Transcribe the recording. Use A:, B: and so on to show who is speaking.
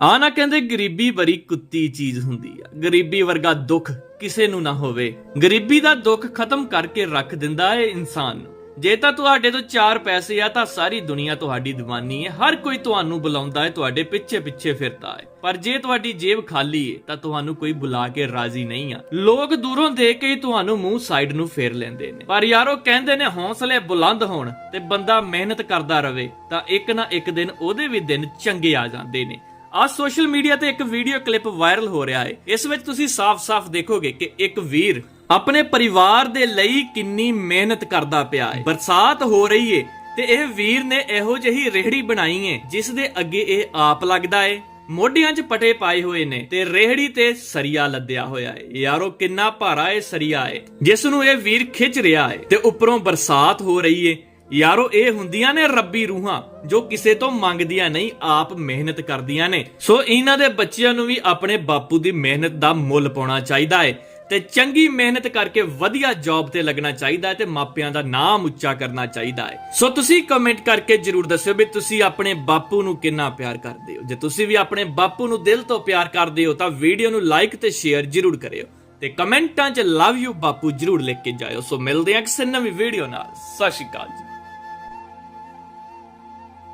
A: ਆ ਨਾ ਕਹਿੰਦੇ ਗਰੀਬੀ ਬੜੀ ਕੁੱਤੀ ਚੀਜ਼ ਹੁੰਦੀ ਆ। ਗਰੀਬੀ ਵਰਗਾ ਦੁੱਖ ਕਿਸੇ ਨੂੰ ਨਾ ਹੋਵੇ। ਗਰੀਬੀ ਦਾ ਦੁੱਖ ਖਤਮ ਕਰਕੇ ਰੱਖ ਦਿੰਦਾ ਏ ਇਨਸਾਨ ਨੂੰ। ਜੇ ਤਾਂ ਤੁਹਾਡੇ ਤੋਂ ਚਾਰ ਪੈਸੇ ਆ, ਤਾਂ ਸਾਰੀ ਦੁਨੀਆ ਤੁਹਾਡੀ دیਵਾਨੀ ਹੈ ਹਰ ਕੋਈ ਤੁਹਾਨੂੰ ਬੁਲਾਉਂਦਾ ਹੈ ਤੁਹਾਡੇ ਪਿੱਛੇ ਪਿੱਛੇ ਫਿਰਦਾ ਹੈ ਪਰ ਜੇ ਤੁਹਾਡੀ ਜੇਬ ਖਾਲੀ ਹੈ ਤਾਂ ਤੁਹਾਨੂੰ ਕੋਈ ਬੁਲਾ ਕੇ ਰਾਜ਼ੀ ਨਹੀਂ ਆ। ਲੋਕ ਦੂਰੋਂ ਦੇਖ ਕੇ ਤੁਹਾਨੂੰ ਮੂੰਹ ਸਾਈਡ ਨੂੰ ਫੇਰ ਲੈਂਦੇ ਨੇ। ਪਰ ਯਾਰੋ ਕਹਿੰਦੇ ਨੇ ਹੌਸਲੇ ਬੁਲੰਦ ਹੋਣ ਤੇ ਬੰਦਾ ਮਿਹਨਤ ਕਰਦਾ ਰਵੇ, ਤਾਂ ਇੱਕ ਨਾ ਇੱਕ ਦਿਨ ਉਹਦੇ ਵੀ ਦਿਨ ਚੰਗੇ ਆ ਜਾਂਦੇ ਨੇ। ਆ ਸੋਸ਼ਲ ਮੀਡੀਆ ਤੇ ਇੱਕ ਵੀਡੀਓ ਕਲਿੱਪ ਵਾਇਰਲ ਹੋ ਰਿਹਾ ਹੈ। ਇਸ ਵਿੱਚ ਤੁਸੀਂ ਸਾਫ਼-ਸਾਫ਼ ਦੇਖੋਗੇ ਕਿ ਇੱਕ ਵੀਰ ਆਪਣੇ ਪਰਿਵਾਰ ਦੇ ਲਈ ਕਿੰਨੀ ਮਿਹਨਤ ਕਰਦਾ ਪਿਆ ਹੈ। ਬਰਸਾਤ ਹੋ ਰਹੀ ਹੈ ਤੇ ਇਹ ਵੀਰ ਨੇ ਇਹੋ ਜਿਹੀ ਰੇਹੜੀ ਬਣਾਈ ਹੈ ਜਿਸ ਦੇ ਅੱਗੇ ਇਹ ਆਪ ਲੱਗਦਾ ਹੈ ਮੋਢਿਆਂ 'ਚ ਪਟੇ ਪਾਏ ਹੋਏ ਨੇ ਤੇ ਰੇਹੜੀ ਤੇ ਸਰੀਆ ਲੱਦਿਆ ਹੋਇਆ ਹੈ ਯਾਰੋ, ਕਿੰਨਾ ਭਾਰਾ ਇਹ ਸਰੀਆ ਹੈ ਜਿਸ ਨੂੰ ਇਹ ਵੀਰ ਖਿੱਚ ਰਿਹਾ ਹੈ ਤੇ ਉੱਪਰੋਂ ਬਰਸਾਤ ਹੋ ਰਹੀ ਹੈ ਯਾਰੋ, ਇਹ ਹੁੰਦੀਆਂ ਨੇ ਰੱਬੀ ਰੂਹਾਂ ਜੋ ਕਿਸੇ ਤੋਂ ਮੰਗਦੀਆਂ ਨਹੀਂ, ਆਪ ਮਿਹਨਤ ਕਰਦੀਆਂ ਨੇ। ਸੋ ਇਹਨਾਂ ਦੇ ਬੱਚਿਆਂ ਨੂੰ ਵੀ ਆਪਣੇ ਬਾਪੂ ਦੀ ਮਿਹਨਤ ਦਾ ਮੁੱਲ ਪਾਉਣਾ ਚਾਹੀਦਾ ਹੈ ਤੇ ਚੰਗੀ ਮਿਹਨਤ ਕਰਕੇ ਵਧੀਆ ਜੌਬ ਤੇ ਲੱਗਣਾ ਚਾਹੀਦਾ ਹੈ ਤੇ ਮਾਪਿਆਂ ਦਾ ਨਾਮ ਉੱਚਾ ਕਰਨਾ ਚਾਹੀਦਾ ਹੈ ਸੋ ਤੁਸੀਂ ਕਮੈਂਟ ਕਰਕੇ ਜਰੂਰ ਦੱਸਿਓ ਵੀ ਤੁਸੀਂ ਆਪਣੇ ਬਾਪੂ ਨੂੰ ਕਿੰਨਾ ਪਿਆਰ ਕਰਦੇ ਹੋ। ਜੇ ਤੁਸੀਂ ਵੀ ਆਪਣੇ ਬਾਪੂ ਨੂੰ ਦਿਲ ਤੋਂ ਪਿਆਰ ਕਰਦੇ ਹੋ ਤਾਂ ਵੀਡੀਓ ਨੂੰ ਲਾਈਕ ਤੇ ਸ਼ੇਅਰ ਜਰੂਰ ਕਰਿਓ ਤੇ ਕਮੈਂਟਾਂ 'ਚ ਲਵ ਯੂ ਬਾਪੂ ਜਰੂਰ ਲਿਖ ਕੇ ਜਾਇਓ। ਸੋ ਮਿਲਦੇ ਹਾਂ ਕਿਸੇ ਨਵੀਂ ਵੀਡੀਓ ਨਾਲ। ਸਤਿ ਸ਼੍ਰੀ ਅਕਾਲ ਜੀ।